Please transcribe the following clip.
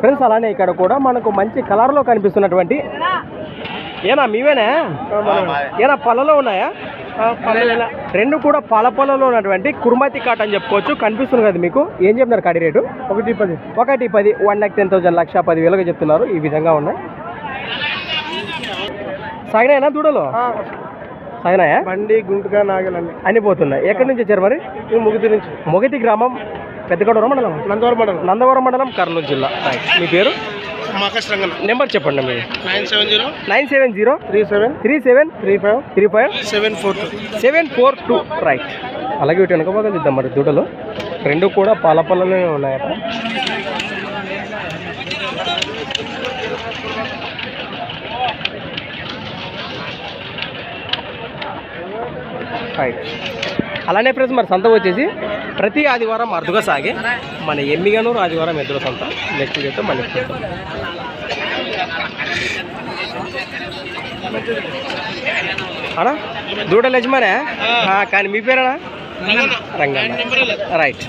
Friends అలానే ఇక్కడ కూడా మనకు మంచి కలర్లో కనిపిస్తున్నటువంటి ఏనా మీవేనా? ఏనా పళ్ళలో ఉన్నాయా? రెండు కూడా పల పళ్ళలో ఉన్నటువంటి కుర్మతి కాట్ అని చెప్పుకోవచ్చు. కనిపిస్తుంది కదా మీకు. ఏం చెప్తున్నారు కాడి రేటు? ఒకటి పది. ఒకటి పది వన్ ల్యాక్ టెన్ థౌసండ్ లక్ష పది వేలుగా చెప్తున్నారు. ఈ విధంగా ఉన్నాయి. సాగినాయనా దూడలు? సాగినాయా బండి గుంటుగా నాగలండి అన్ని. పోతున్నాయి. ఎక్కడి నుంచి వచ్చారు మరి? ఈ ముగిది నుంచి. మొగతి గ్రామం పెద్దగడవరం మండలం? నందవరం మండలం. నందవరం మండలం కర్నూలు జిల్లా. మీ పేరు? నెంబర్ చెప్పండి మీరు. Nine seven zero. Nine seven zero. Three seven. Three seven. Three five. Three five. Seven four two. Seven four two. Right అలాగే వీటి వెనక భాగం చూద్దాం మరి దూడలు. రెండు కూడా పాల పళ్ళలోనే ఉన్నాయట. రైట్ అలానే ఫ్రెండ్స్ మరి సంత వచ్చేసి ప్రతి ఆదివారం అరుదుగా సాగే మన ఎమ్మిగనూరు ఆదివారం ఎదురు సంత. నెక్స్ట్ చేస్తే మళ్ళీ చూద్దాం. అనా దూడలు యజమానే కానీ మీ పేరేనా? రంగన్న. రైట్